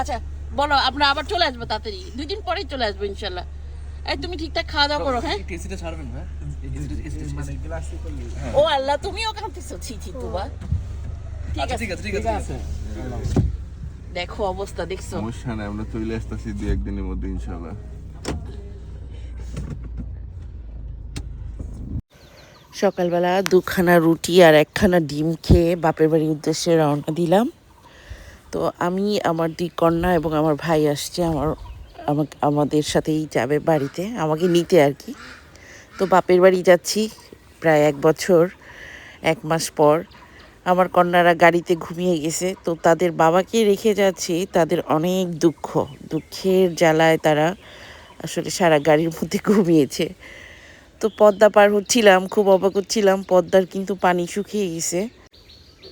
আচ্ছা বলো আমরা আবার চলে আসব তাড়াতাড়ি। দুই দিন পরেই চলে আসব ইনশাল্লাহ। এই তুমি ঠিকঠাক খাওয়া দাওয়া করো হ্যাঁ? হ্যাঁ মানে ও আল্লাহ তুমিও কাঁদতেছো। ছি ছি তুবা। ঠিক আচ্ছা আছে। ঠিক আছে ঠিক আছে ঠিক আছে। দেখো অবস্থা দেখছ। সমস্যা নাই আমরা চলে আসতেছি দু একদিনের মধ্যে ইনশাল্লাহ। সকালবেলা দুখানা রুটি আর একখানা ডিম খেয়ে বাপের বাড়ির উদ্দেশ্যে রওনা দিলাম। তো আমি, আমার দুই কন্যা এবং আমার ভাই আসছে, আমার, আমাকে, আমাদের সাথেই যাবে বাড়িতে, আমাকে নিতে আর কি। তো বাপের বাড়ি যাচ্ছি প্রায় এক বছর, এক মাস পর। আমার কন্যারা গাড়িতে ঘুমিয়ে গেছে, তো তাদের বাবাকে রেখে যাচ্ছি, তাদের অনেক দুঃখ। দুঃখের জ্বালায় তারা আসলে সারা গাড়ির মধ্যে ঘুমিয়েছে। তো পদ্মা পার হচ্ছিলাম, খুব অবাক হচ্ছিলাম, পদ্মার কিন্তু পানি শুকিয়ে গেছে।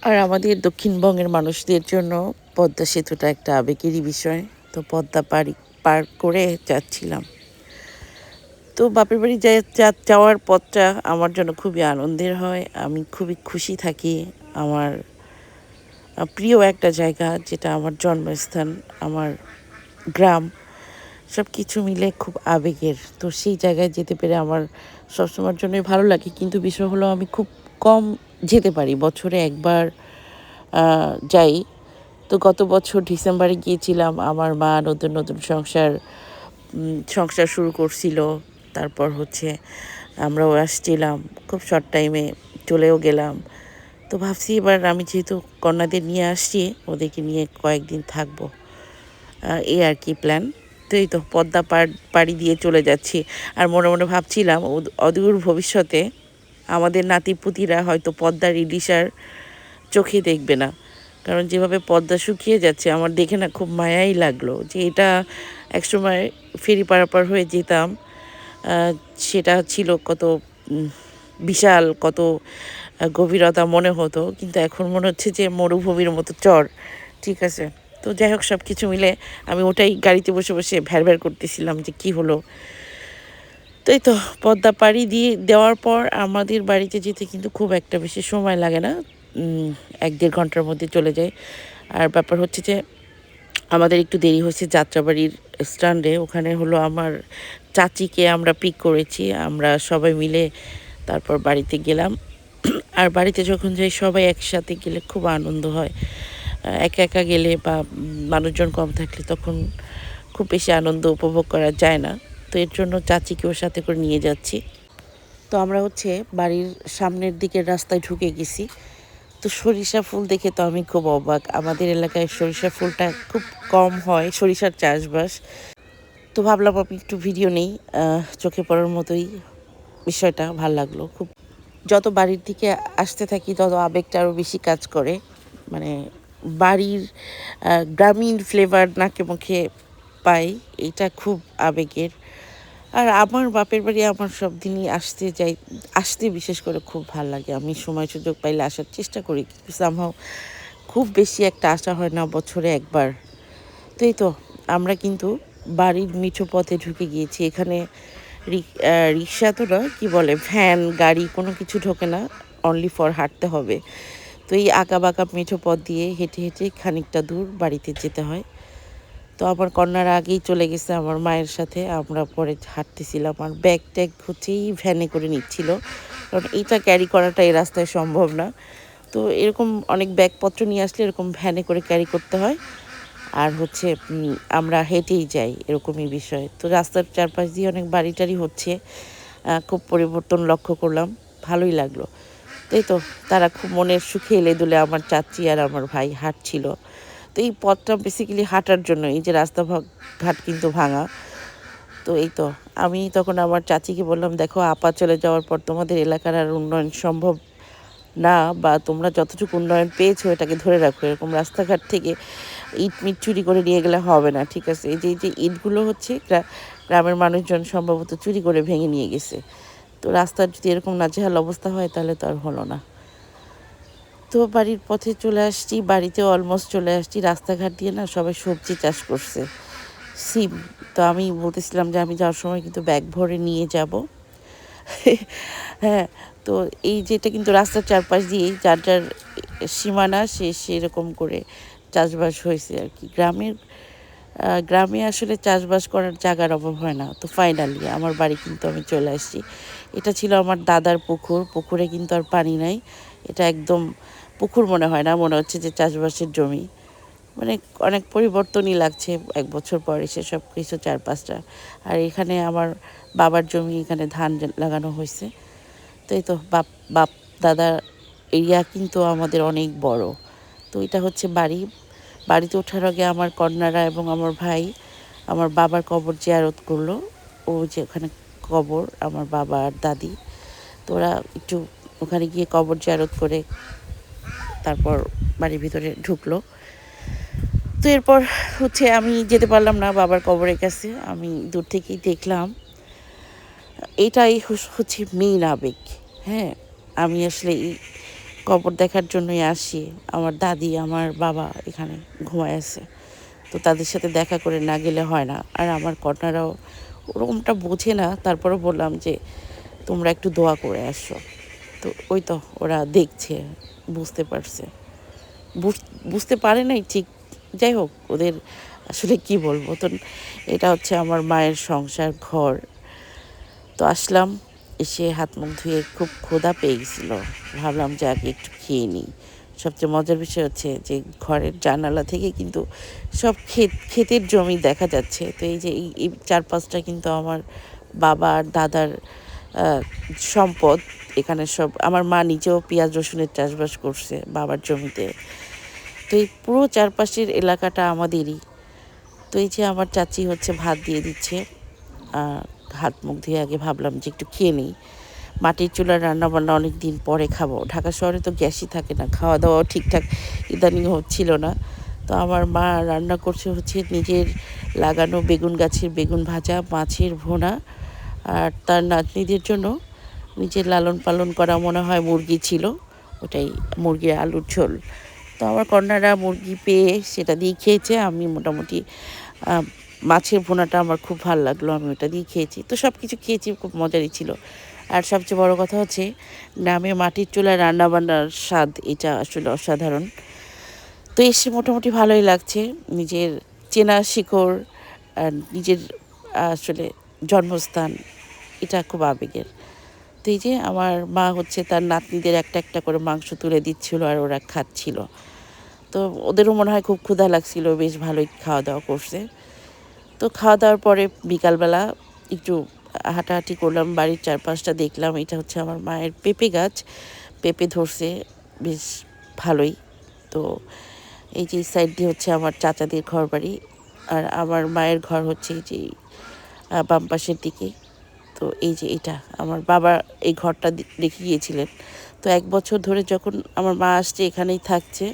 আর আমাদের দক্ষিণবঙ্গের মানুষদের জন্য পদ্মা সেতুটা একটা আবেগেরই বিষয়, তো পদ্মা পাড়ি পার করে যাচ্ছিলাম। তো বাপের বাড়ি যাওয়ার পথটা আমার জন্য খুবই আনন্দের হয়, আমি খুবই খুশি থাকি। আমার প্রিয় একটা জায়গা যেটা আমার জন্মস্থান, আমার গ্রাম সব কিছু মিলে খুব আবেগের। তো সেই জায়গায় যেতে পেরে আমার সবসময়ের জন্যই ভালো লাগে, কিন্তু বিষয় হলো আমি খুব কম যেতে পারি। বছরে একবার যাই। তো গত বছর ডিসেম্বরে গিয়েছিলাম, আমার মা নতুন নতুন সংসার সংসার শুরু করছিল। তারপর হচ্ছে আমরাও আসছিলাম, খুব শর্ট টাইমে চলেও গেলাম। তো ভাবছি এবার আমি যেহেতু কন্যাদের নিয়ে আসছি, ওদেরকে নিয়ে কয়েকদিন থাকব। এই আর কি প্ল্যান এই তো পদ্মা পাড় দিয়ে চলে যাচ্ছি। আর মনে মনে ভাবছিলাম অদ- অদূর ভবিষ্যতে আমাদের নাতিপুতিরা হয়তো পদ্মার ইলিশার চোখে দেখবে না। কারণ যেভাবে পদ্মা শুকিয়ে যাচ্ছে, আমার দেখে না খুব মায়াই লাগল যে এটা একসময় ফেরি পারাপার হয়ে যেতাম। সেটা ছিল কত বিশাল, কত গভীরতা মনে হতো। কিন্তু এখন মনে হচ্ছে যে মরুভূমির মতো চর। ঠিক আছে? তো যাই হোক সব কিছু মিলে আমি ওটাই গাড়িতে বসে বসে ভ্যার ভ্যার করতেছিলাম যে কি হলো। তাই তো, পদ্মা পাড়ি দিয়ে দেওয়ার পর আমাদের বাড়িতে যেতে কিন্তু খুব একটা বেশি সময় লাগে না। এক দেড় ঘণ্টার মধ্যে চলে যায়। আর ব্যাপার হচ্ছে যে আমাদের একটু দেরি হয়েছে যাত্রাবাড়ির স্ট্যান্ডে। ওখানে হলো আমার চাচিকে আমরা পিক করেছি। আমরা সবাই মিলে তারপর বাড়িতে গেলাম। আর বাড়িতে যখন যাই সবাই একসাথে গেলে খুব আনন্দ হয়। একা একা গেলে বা মানুষজন কম থাকলে তখন খুব বেশি আনন্দ উপভোগ করা যায় না। তো এর জন্য চাচিকেও সাথে করে নিয়ে যাচ্ছি। তো আমরা হচ্ছে বাড়ির সামনের দিকের রাস্তায় ঢুকে গেছি। তো সরিষা ফুল দেখে তো আমি খুব অবাক। আমাদের এলাকায় সরিষা ফুলটা খুব কম হয়, সরিষার চাষবাস। তো ভাবলাম আমি একটু ভিডিও নেই চোখে পড়ার মতোই বিষয়টা, ভালো লাগল। খুব যত বাড়ির দিকে আসতে থাকি, তত আবেগটা আরও বেশি কাজ করে। মানে বাড়ির গ্রামীণ ফ্লেভার নাকে মুখে পাই, এটা খুব আবেগের। আর আমার বাপের বাড়ি আমার সব দিনই আসতে যাই, আসতে বিশেষ করে খুব ভালো লাগে। আমি সময় সুযোগ পাইলে আসার চেষ্টা করি, কিন্তু সামহাও খুব বেশি একটা আসা হয় না বছরে একবার। তো এই তো, আমরা কিন্তু বাড়ির মিঠো পথে ঢুকে গিয়েছি। এখানে রিক্সা তো না কি বলে, ভ্যান, গাড়ি কোনো কিছু ঢোকে না অনলি ফর হাঁটতে হবে। তো এই আঁকা বাঁকা মিঠো পথ দিয়ে হেঁটে হেঁটে খানিকটা দূর বাড়িতে যেতে হয়। তো আমার কন্যারা আগেই চলে গেছে আমার মায়ের সাথে, আমরা পরে হাঁটতেছিলাম আর ব্যাগ ট্যাগ হচ্ছেই ভ্যানে করে নিচ্ছিল। কারণ এইটা ক্যারি করাটা এই রাস্তায় সম্ভব না। তো এরকম অনেক ব্যাগপত্র নিয়ে আসলে এরকম ভ্যানে করে ক্যারি করতে হয়। আর হচ্ছে আমরা হেঁটেই যাই এরকমই বিষয়। তো রাস্তার চারপাশ দিয়ে অনেক বাড়ি টাড়ি হচ্ছে খুব পরিবর্তন লক্ষ্য করলাম। ভালোই লাগল। তাই তো, তারা খুব মনের সুখে এলে দুলে আমার চাচি আর আমার ভাই হাঁটছিল। তো এই পথটা বেসিক্যালি হাঁটার জন্য, এই যে রাস্তা ঘাট কিন্তু ভাঙা। তো এই তো, আমি তখন আমার চাচিকে বললাম, দেখো, আপা চলে যাওয়ার পর তোমাদের এলাকার আর উন্নয়ন সম্ভব না, বা তোমরা যতটুকু উন্নয়ন পেয়েছ এটাকে ধরে রাখো। এরকম রাস্তাঘাট থেকে ইট মিট চুরি করে নিয়ে গেলে হবে না, ঠিক আছে? এই যে এই যে ইটগুলো হচ্ছে গ্রামের মানুষজন সম্ভবত চুরি করে ভেঙে নিয়ে গেছে। তো রাস্তার যদি এরকম নাজেহাল অবস্থা হয়, তাহলে তো আর হলো না। তো বাড়ির পথে চলে আসছি বাড়িতে অলমোস্ট চলে আসছি। রাস্তাঘাট দিয়ে না সবাই সবজি চাষ করছে। সিম, তো আমি বলতেছিলাম যে আমি যাওয়ার সময় কিন্তু ব্যাগ ভরে নিয়ে যাব। হ্যাঁ তো এই যেটা কিন্তু রাস্তার চারপাশ দিয়েই যার যার সীমানা, সে সেরকম করে চাষবাস হয়েছে আর কি। গ্রামের গ্রামে আসলে চাষবাস করার জায়গার অভাব হয় না। তো ফাইনালি আমার বাড়ি কিন্তু আমি চলে আসছি। এটা ছিল আমার দাদার পুকুর, পুকুরে কিন্তু আর পানি নাই। এটা একদম পুকুর মনে হয় না, মনে হচ্ছে যে চাষবাসের জমি। মানে অনেক পরিবর্তনই লাগছে এক বছর পর এসে সব কিছু চার পাঁচটা আর এখানে আমার বাবার জমি, এখানে ধান লাগানো হয়েছে। তো এই তো বাপ বাপ দাদার এরিয়া কিন্তু আমাদের অনেক বড়। তো এটা হচ্ছে বাড়ি। বাড়িতে ওঠার আগে আমার কন্যারা এবং আমার ভাই, আমার বাবার কবর জিয়ারত করল। ও যে ওখানে কবর আমার বাবা আর দাদি। তো ওরা একটু ওখানে গিয়ে কবর জারত করে তারপর বাড়ির ভিতরে ঢুকলো। তো এরপর হচ্ছে আমি যেতে পারলাম না বাবার কবরের কাছে। আমি দূর থেকেই দেখলাম। এটাই হচ্ছে মেইন আবেগ। হ্যাঁ আমি আসলে এই কবর দেখার জন্যই আসি। আমার দাদি, আমার বাবা এখানে ঘুমায় আছে। তো তাদের সাথে দেখা করে না গেলে হয় না। আর আমার কন্যারাও ওরকমটা বোঝে না তারপরে বললাম যে, তোমরা একটু দোয়া করে আসো। তো ওই তো ওরা দেখছে, বুঝতে পারছে। বুঝ- বুঝতে পারে নাই ঠিক, যাই হোক, ওদের আসলে কি বলব? তো এটা হচ্ছে আমার মায়ের সংসার ঘর। তো আসলাম, এসে হাত মুখ ধুয়ে খুব ক্ষুধা পেয়ে গেছিল ভাবলাম যে আগে একটু খেয়ে নিই। সবচেয়ে মজার বিষয় হচ্ছে যে ঘরের জানালা থেকে কিন্তু সব ক্ষেত, ক্ষেতের জমি দেখা যাচ্ছে। তো এই যে এই চার পাঁচটা কিন্তু আমার বাবা আর দাদার সম্পদ। এখানে সব, আমার মা নিজেও পেঁয়াজ, রসুনের চাষবাস করছে বাবার জমিতে। তো এই পুরো চারপাশের এলাকাটা আমাদেরই। তো এই যে আমার চাচি হচ্ছে ভাত দিয়ে দিচ্ছে। হাত, মুখ ধুয়ে আগে ভাবলাম যে একটু খেয়ে নিই। মাটির চুলার রান্না বান্না অনেক দিন পরে খাব। ঢাকা শহরে তো গ্যাসই থাকে না খাওয়া দাওয়াও ঠিকঠাক ইদানিং হচ্ছিল না। তো আমার মা রান্না করছে হচ্ছে নিজের লাগানো বেগুন গাছের বেগুন ভাজা, মাছের ভোনা আর তার নাতনিদের জন্য নিজের লালন পালন করা মনে হয় মুরগি ছিল, ওটাই মুরগির আলুর ঝোল। তো আমার কন্যারা মুরগি পেয়ে সেটা দিয়ে খেয়েছে, আমি মোটামুটি মাছের ভুনাটা আমার খুব ভালো লাগল, আমি ওটা দিয়ে খেয়েছি। তো সব কিছু খেয়েছি, খুব মজারই ছিল। আর সবচেয়ে বড় কথা হচ্ছে, গ্রামে মাটির চুলায় রান্না বান্নার স্বাদ এটা আসলে অসাধারণ। তো এসে মোটামুটি ভালোই লাগছে, নিজের চেনা শিকড় নিজের আসলে জন্মস্থান, এটা খুব আবেগের। তো এই যে আমার মা হচ্ছে তার নাতনিদের একটা একটা করে মাংস তুলে দিচ্ছিল আর ওরা খাচ্ছিল। তো ওদেরও মনে হয় খুব ক্ষুধা লাগছিল, বেশ ভালোই খাওয়া দাওয়া করছে। তো খাওয়া দাওয়ার পরে বিকালবেলা একটু হাঁটাহাঁটি করলাম, বাড়ির চারপাশটা দেখলাম, এটা হচ্ছে আমার মায়ের পেঁপে গাছ। পেঁপে ধরছে, বেশ ভালোই। তো এই যে সাইড দিয়ে হচ্ছে আমার চাচাদের ঘর বাড়ি, আর আমার মায়ের ঘর হচ্ছে এই যে বাম পাশের দিকে। তো এই যে এটা, আমার বাবা এই ঘরটা রেখে গিয়েছিলেন। তো এক বছর ধরে যখন আমার মা আসছে, এখানেই থাকছে।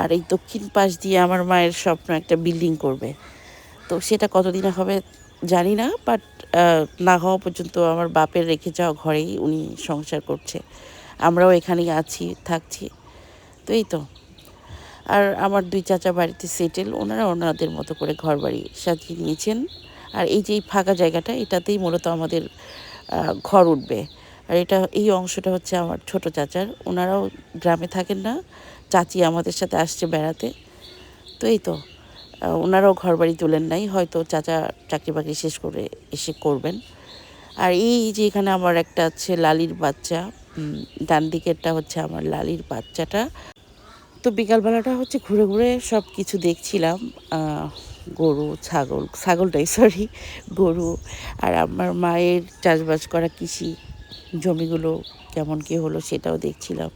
আর এই দক্ষিণ পাশ দিয়ে আমার মায়ের স্বপ্ন একটা বিল্ডিং করবে। তো সেটা কতদিনে হবে জানি না বাট না হওয়া পর্যন্ত আমার বাপের রেখে যাওয়া ঘরেই উনি সংসার করছে। আমরাও এখানেই আছি, থাকছি। তো এই তো। আর আমার দুই চাচা বাড়িতে সেটেল ওনারা ওনাদের মতো করে ঘর বাড়ি সাজিয়ে নিয়েছেন। আর এই যে এই ফাঁকা জায়গাটা, এটাতেই মূলত আমাদের ঘর উঠবে। আর এটা, এই অংশটা হচ্ছে আমার ছোট চাচার। ওনারাও গ্রামে থাকেন না। চাচি আমাদের সাথে আসছে বেড়াতে। তো এই তো। ওনারাও ঘর বাড়ি তোলেন নাই, হয়তো চাচা চাকরি বাকরি শেষ করে এসে করবেন। আর এই যে এখানে আমার একটা আছে লালির বাচ্চা ডান দিকেরটা হচ্ছে আমার লালির বাচ্চাটা। তো বিকালবেলাটা হচ্ছে ঘুরে ঘুরে সব কিছু দেখছিলাম গরু, ছাগল, ছাগলটাই সরি গরু। আর আমার মায়ের চাষবাস করা কৃষি জমিগুলো কেমন কী হলো সেটাও দেখছিলাম।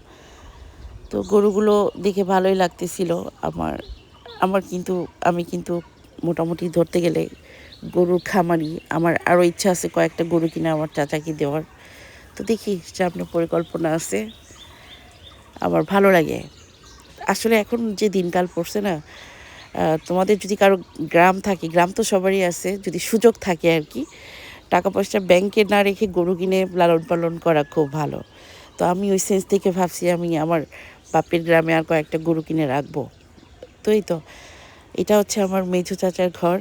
তো গরুগুলো দেখে ভালোই লাগতেছিল আমার আমার কিন্তু, আমি কিন্তু মোটামুটি ধরতে গেলে গরুর খামারি। আমার আরও ইচ্ছা আছে কয়েকটা গরু কিনে আমার চাচাকে দেওয়ার। তো দেখি সামনে পরিকল্পনা আছে। আমার ভালো লাগে। আসলে এখন যে দিনকাল পড়ছে না তোমাদের যদি কারও গ্রাম থাকে, গ্রাম তো সবারই আছে, যদি সুযোগ থাকে আর কি, টাকা পয়সা ব্যাংকে না রেখে গরু কিনে লালন পালন করা খুব ভালো। তো আমি ওই সেন্স থেকে ভাবছি আমি আমার বাপের গ্রামে আর কয়েকটা গরু কিনে রাখব। তো এই তো। এটা হচ্ছে আমার মেঝু চাচার ঘর।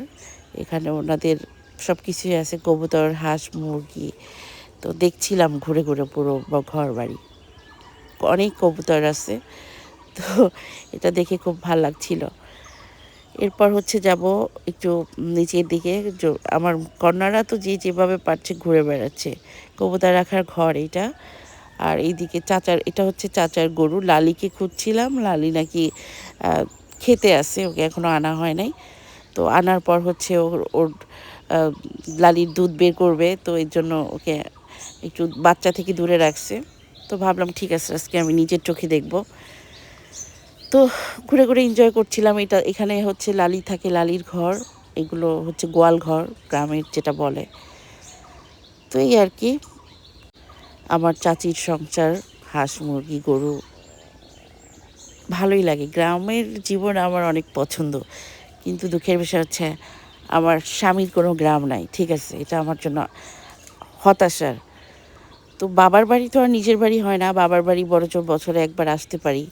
এখানে ওনাদের সব কিছুই আছে, কবুতর, হাঁস, মুরগি। তো দেখছিলাম ঘুরে ঘুরে পুরো ঘর বাড়ি। অনেক কবুতর আছে। তো এটা দেখে খুব ভালো লাগছিল। এরপর হচ্ছে যাব একটু নিচের দিকে। আমার কন্যারা তো যে যেভাবে পারছে ঘুরে বেড়াচ্ছে। কবুতর রাখার ঘর এটা। আর এইদিকে চাচার, এটা হচ্ছে চাচার গরু। লালিকে খুঁজছিলাম। লালি নাকি খেতে আছে ওকে এখনও আনা হয় নাই। তো আনার পর হচ্ছে ওর ওর লালির দুধ বের করবে, তো এর জন্য ওকে একটু বাচ্চা থেকে দূরে রাখছে। তো ভাবলাম, ঠিক আছে, আজকে আমি নিজের চোখে দেখব। তো ঘুরে ঘুরে এনজয় করছিলাম। এটা, এখানে হচ্ছে লালি থাকে লালির ঘর, এগুলো হচ্ছে গোয়াল ঘর, গ্রামের যেটা বলে। তো এই আর কি। আমার চাচির সংসার, হাঁস, মুরগি, গরু ভালোই লাগে। গ্রামের জীবন আমার অনেক পছন্দ। কিন্তু দুঃখের বিষয় হচ্ছে, আমার স্বামীর কোনো গ্রাম নাই, ঠিক আছে? এটা আমার জন্য হতাশার। তো বাবার বাড়ি তো আর নিজের বাড়ি হয় না, বাবার বাড়ি বড়জোর বছরে একবার আসতে পারি।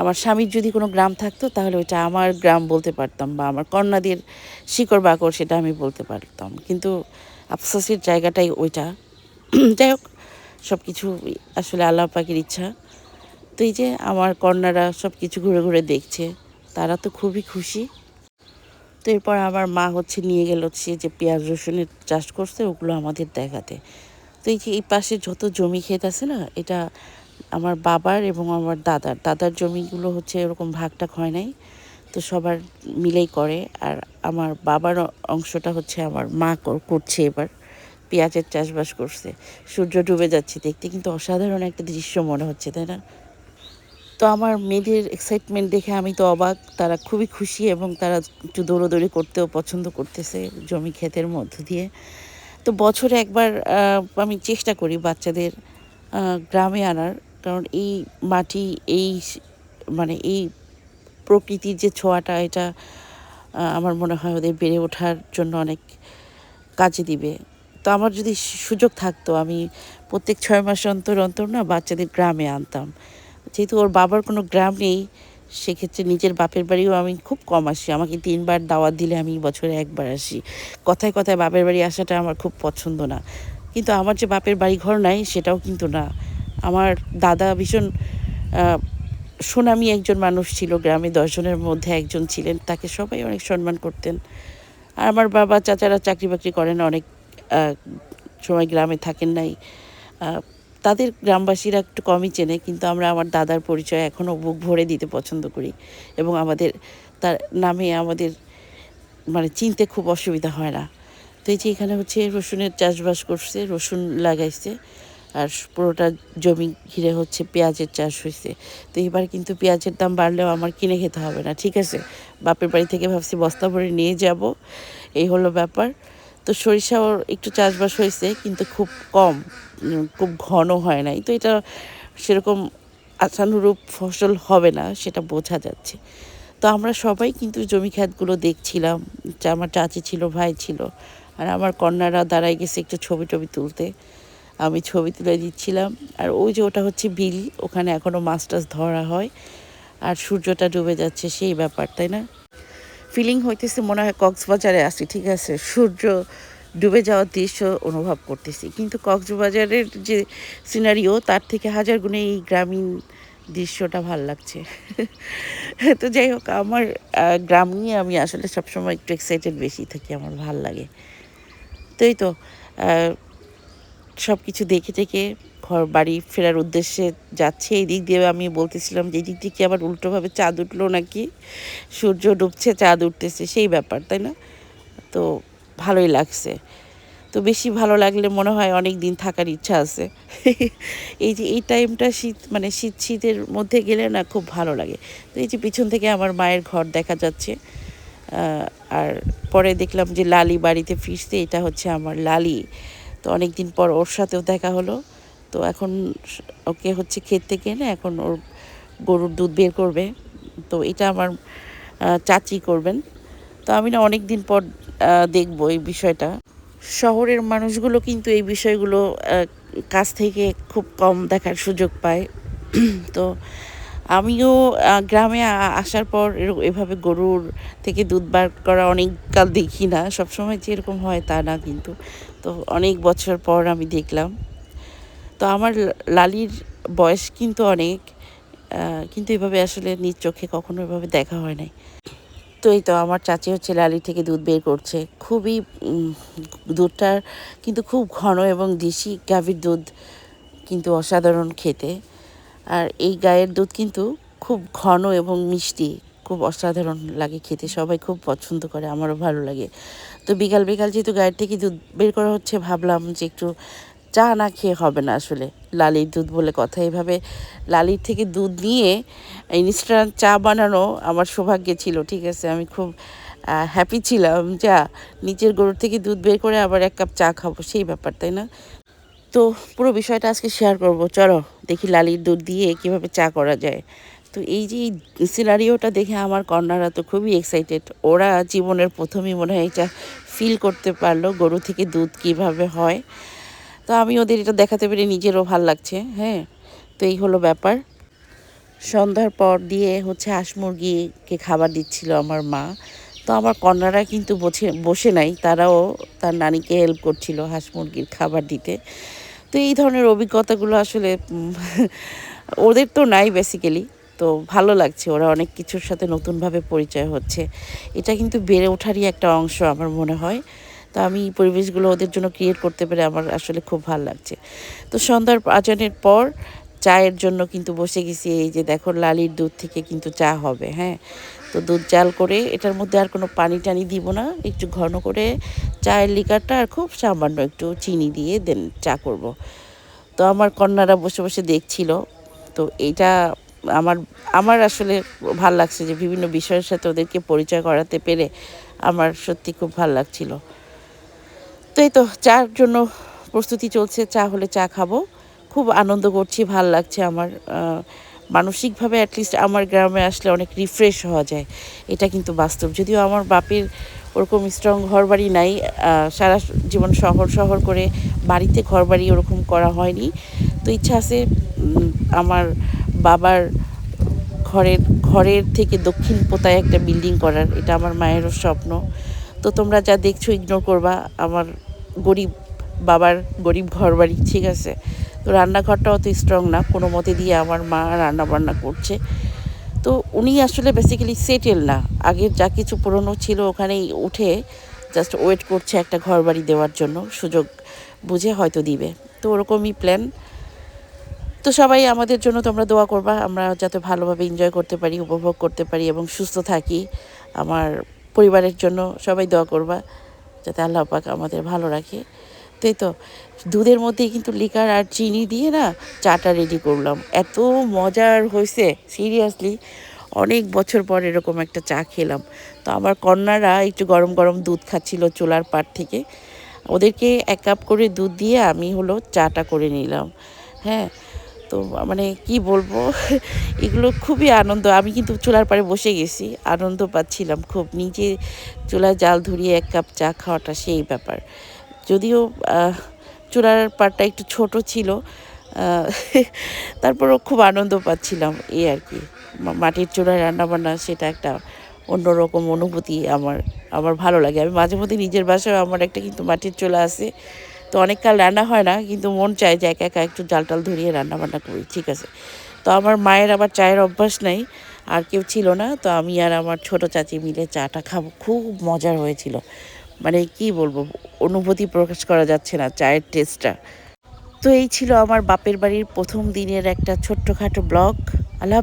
আমার স্বামীর যদি কোনো গ্রাম থাকতো, তাহলে ওইটা আমার গ্রাম বলতে পারতাম বা আমার কন্যাদের শিকড় বাকড় সেটা আমি বলতে পারতাম। কিন্তু আফসোসের জায়গাটাই ওইটা। যাই হোক সব কিছু আসলে আল্লাহ পাকের ইচ্ছা। তো এই যে আমার কন্যারা সব কিছু ঘুরে ঘুরে দেখছে, তারা তো খুবই খুশি। তো এরপর আমার মা হচ্ছে নিয়ে গেল হচ্ছে যে পেঁয়াজ রসুনের চাষ করছে, ওগুলো আমাদের দেখাতে। তো এই যে এই পাশে যত জমি ক্ষেত আছে না, এটা আমার বাবার এবং আমার দাদার। দাদার জমিগুলো হচ্ছে এরকম ভাগটাক হয় নাই, তো সবার মিলেই করে। আর আমার বাবার অংশটা হচ্ছে আমার মা কর- করছে এবার, পেঁয়াজের চাষবাস করছে। সূর্য ডুবে যাচ্ছে দেখতে, কিন্তু অসাধারণ একটা দৃশ্য মনে হচ্ছে, তাই না? তো আমার মেয়েদের এক্সাইটমেন্ট দেখে আমি তো অবাক। তারা খুবই খুশি এবং তারা একটু দৌড়োদৌড়ি করতেও পছন্দ করতেছে জমি ক্ষেতের মধ্য দিয়ে। তো বছরে একবার আমি চেষ্টা করি বাচ্চাদের গ্রামে আনার। কারণ এই মাটি, এই মানে এই প্রকৃতির যে ছোঁয়াটা, এটা আমার মনে হয় ওদের বেড়ে ওঠার জন্য অনেক কাজে দিবে। তো আমার যদি সুযোগ থাকতো, আমি প্রত্যেক ছয় মাস অন্তর অন্তর না বাচ্চাদের গ্রামে আনতাম। যেহেতু ওর বাবার কোনো গ্রাম নেই, সেক্ষেত্রে নিজের বাপের বাড়িও আমি খুব কম আসি। আমাকে তিনবার দাওয়াত দিলে আমি বছরে একবার আসি। কথায় কথায় বাপের বাড়ি আসাটা আমার খুব পছন্দ না। কিন্তু আমার যে বাপের বাড়ি ঘর নাই, সেটাও কিন্তু না। আমার দাদা ভীষণ সুনামি একজন মানুষ ছিল, গ্রামে দশজনের মধ্যে একজন ছিলেন। তাকে সবাই অনেক সম্মান করতেন। আর আমার বাবা চাচারা চাকরি বাকরি করেন, অনেক সময় গ্রামে থাকেন নাই। তাদের গ্রামবাসীরা একটু কমই চেনে, কিন্তু আমরা আমার দাদার পরিচয় এখনও বুক ভরে দিতে পছন্দ করি এবং আমাদের তার নামে আমাদের মানে চিনতে খুব অসুবিধা হয় না। তো এই যে এখানে হচ্ছে রসুনের চাষবাস করছে, রসুন লাগাইছে আর পুরোটা জমি ঘিরে হচ্ছে পেঁয়াজের চাষ হয়েছে তো এবার কিন্তু পেঁয়াজের দাম বাড়লেও আমার কিনে খেতে হবে না, ঠিক আছে? বাপের বাড়ি থেকে ভাবছি বস্তা ভরে নিয়ে যাব, এই হলো ব্যাপার। তো সরিষাও একটু চাষবাস হয়েছে, কিন্তু খুব কম, খুব ঘন হয় নাই। তো এটা সেরকম আশানুরূপ ফসল হবে না, সেটা বোঝা যাচ্ছে। তো আমরা সবাই কিন্তু জমি ক্ষেতগুলো দেখছিলাম আমার চাচি ছিল, ভাই ছিল, আর আমার কন্যারা দাঁড়ায় গেছে একটু ছবি টবি তুলতে। আমি ছবি তুলে দিচ্ছিলাম, আর ওই যে ওটা হচ্ছে বিল, ওখানে এখনও মাছ টাছ ধরা হয়, আর সূর্যটা ডুবে যাচ্ছে, সেই ব্যাপার, তাই না? ফিলিং হইতেছে মনে হয় কক্সবাজারে আসি ঠিক আছে? সূর্য ডুবে যাওয়ার দৃশ্য অনুভব করতেছি। কিন্তু কক্সবাজারের যে সিনারিও তার থেকে হাজার গুণে এই গ্রামীণ দৃশ্যটা ভালো লাগছে। তো যাই হোক, আমার গ্রাম নিয়ে আমি আসলে সবসময় একটু এক্সাইটেড বেশি থাকি, আমার ভালো লাগে। তো এই তো সব কিছু দেখে টেকে ঘর বাড়ি ফেরার উদ্দেশ্যে যাচ্ছে। এই দিক দিয়ে আমি বলতেছিলাম যে, এই দিক দিয়ে কি আবার উল্টোভাবে চাঁদ উঠল নাকি? সূর্য ডুবছে, চাঁদ উঠতেছে, সেই ব্যাপার, তাই না? তো ভালোই লাগছে। তো বেশি ভালো লাগলে মনে হয় অনেক দিন থাকার ইচ্ছা আছে। এই যে, এই টাইমটা শীত মানে শীত, শীতের মধ্যে গেলে না খুব ভালো লাগে। তো এই যে, পিছন থেকে আমার মায়ের ঘর দেখা যাচ্ছে। আর পরে দেখলাম যে, লালি বাড়িতে ফিরছে, এটা হচ্ছে আমার লালি। তো অনেক দিন পর ওর সাথেও দেখা হলো। তো এখন ওকে হচ্ছে ক্ষেত থেকে এনে এখন ওর গরুর দুধ বের করবে। তো এটা আমার চাচি করবেন। তো আমি না অনেক দিন পর দেখব এই বিষয়টা। শহরের মানুষগুলো কিন্তু এই বিষয়গুলো কাছ থেকে খুব কম দেখার সুযোগ পায়। তো আমিও গ্রামে আসার পর এভাবে গরুর থেকে দুধ বার করা অনেককাল দেখি না। সবসময় যে এরকম হয় তা না কিন্তু। তো অনেক বছর পর আমি দেখলাম। তো আমার লালির বয়স কিন্তু অনেক কিন্তু এভাবে আসলে নিজ চোখে কখনো এভাবে দেখা হয় নাই। তো এই তো আমার চাচি হচ্ছে লালি থেকে দুধ বের করছে। খুবই দুধটার কিন্তু খুব ঘন এবং দেশি গাভীর দুধ কিন্তু অসাধারণ খেতে। আর এই গায়ের দুধ কিন্তু খুব ঘন এবং মিষ্টি, খুব অসাধারণ লাগে খেতে। সবাই খুব পছন্দ করে, আমারও ভালো লাগে। তো বিকাল বিকাল যেহেতু গায়ের থেকে দুধ বের করা হচ্ছে, ভাবলাম যে একটু চা না খেয়ে হবে না আসলে। লালির দুধ বলে কথা। এইভাবে লালির থেকে দুধ নিয়ে ইনস্ট্যান্ট চা বানানো আমার সৌভাগ্য ছিল, ঠিক আছে? আমি খুব হ্যাপি ছিলাম যা নিজের গরুর থেকে দুধ বের করে আবার এক কাপ চা খাব। সেই ব্যাপার, তাই না? তো পুরো বিষয়টা আজকে শেয়ার করব। চলো, দেখি লালির দুধ দিয়ে কীভাবে চা করা যায়। তো এই যে সিনারিওটা দেখে আমার কন্যারা তো খুবই এক্সাইটেড ওরা জীবনের প্রথমেই মনে হয় এটা ফিল করতে পারল গরু থেকে দুধ কীভাবে হয়। তো আমি ওদের এটা দেখাতে পেরে নিজেরও ভালো লাগছে হ্যাঁ? তো এই হলো ব্যাপার। সন্ধ্যার পর দিয়ে হচ্ছে হাঁস মুরগিকে খাবার দিচ্ছিল আমার মা। তো আমার কন্যারা কিন্তু বসে বসে নাই, তারাও তার নানিকে হেল্প করছিল হাঁস মুরগির খাবার দিতে। তো এই ধরনের অভিজ্ঞতাগুলো আসলে ওদের তো নাই বেসিক্যালি তো ভালো লাগছে। ওরা অনেক কিছুর সাথে নতুনভাবে পরিচয় হচ্ছে। এটা কিন্তু বেড়ে ওঠারই একটা অংশ আমার মনে হয়। তো আমি এই পরিবেশগুলো ওদের জন্য ক্রিয়েট করতে পেরে আমার আসলে খুব ভালো লাগছে। তো সন্ধ্যার আজানের পর চায়ের জন্য কিন্তু বসে গেছি এই যে দেখো লালির দুধ থেকে কিন্তু চা হবে হ্যাঁ? তো দুধ জাল করে এটার মধ্যে আর কোনো পানি টানি দিব না, একটু ঘন করে চায়ের লিকারটা আর খুব সামান্য একটু চিনি দিয়ে দেন চা করব। তো আমার কন্যারা বসে বসে দেখছিল, তো এইটা আমার আমার আসলে ভালো লাগছে যে বিভিন্ন বিষয়ের সাথে ওদেরকে পরিচয় করাতে পেরে আমার সত্যি খুব ভালো লাগছিল। তো এই তো চার জন্য প্রস্তুতি চলছে, চা হলে চা খাব। খুব আনন্দ করছি, ভালো লাগছে আমার। মানসিকভাবে অ্যাটলিস্ট আমার গ্রামে আসলে অনেক রিফ্রেশ হওয়া যায়। এটা কিন্তু বাস্তব। যদিও আমার বাপের ওরকম স্ট্রং ঘরবাড়ি নাই সারা জীবন শহর শহর করে বাড়িতে ঘরবাড়ি ওরকম করা হয়নি। তো ইচ্ছা আছে আমার বাবার ঘরের ঘরের থেকে দক্ষিণ পোতায় একটা বিল্ডিং করার। এটা আমার মায়েরও স্বপ্ন। তো তোমরা যা দেখছ ইগনোর করবা। আমার গরিব বাবার গরিব ঘর বাড়ি ঠিক আছে? তো রান্নাঘরটা অত স্ট্রং না, কোনো মতে দিয়ে আমার মা রান্না বান্না করছে। তো উনি আসলে বেসিক্যালি সেটেল না। আগের যা কিছু পুরনো ছিল ওখানেই উঠে জাস্ট ওয়েট করছে একটা ঘর বাড়ি দেওয়ার জন্য, সুযোগ বুঝে হয়তো দিবে। তো ওরকমই প্ল্যান তো সবাই আমাদের জন্য তোমরা দোয়া করবা, আমরা যাতে ভালোভাবে এনজয় করতে পারি, উপভোগ করতে পারি এবং সুস্থ থাকি। আমার পরিবারের জন্য সবাই দোয়া করবা, যাতে আল্লাহ পাক আমাদের ভালো রাখে। তাই তো, দুধের মধ্যেই কিন্তু লিকার আর চিনি দিয়ে না চাটা রেডি করলাম। এত মজার হয়েছে সিরিয়াসলি অনেক বছর পর এরকম একটা চা খেলাম। তো আমার কন্যারা একটু গরম গরম দুধ খাচ্ছিল চুলার পাট থেকে। ওদেরকে এক কাপ করে দুধ দিয়ে আমি হলো চাটা করে নিলাম। হ্যাঁ তো মানে কি বলব, এগুলো খুবই আনন্দ। আমি কিন্তু চুলার পাড়ে বসে গেছি, আনন্দ পাচ্ছিলাম খুব। নিজে চুলায় জাল ধরিয়ে এক কাপ চা খাওয়াটা সেই ব্যাপার। যদিও চুলার পাড়টা একটু ছোট ছিল তারপরেও খুব আনন্দ পাচ্ছিলাম, এই আর কি। মাটির চুলায় রান্নাবান্না সেটা একটা অন্যরকম অনুভূতি আমার আমার ভালো লাগে। আমি মাঝে মধ্যে নিজের বাসায় আমার একটা কিন্তু মাটির চুলা আছে। তো অনেক কাল রান্না হয় না, কিন্তু মন চায় যে একা একা একটু জাল টাল ধরিয়ে রান্না বান্না করি, ঠিক আছে। তো আমার মায়ের আবার চায়ের অভ্যাস নেই, আর কেউ ছিল না, তো আমি আর আমার ছোট চাচি মিলে চাটা খাব, খুব মজার হয়েছিল। মানে কি বলব, অনুভূতি প্রকাশ করা যাচ্ছে না চায়ের টেস্টটা। তো এই ছিল আমার বাপের বাড়ির প্রথম দিনের একটা ছোট্টখাটো ব্লগ। আল্লাহ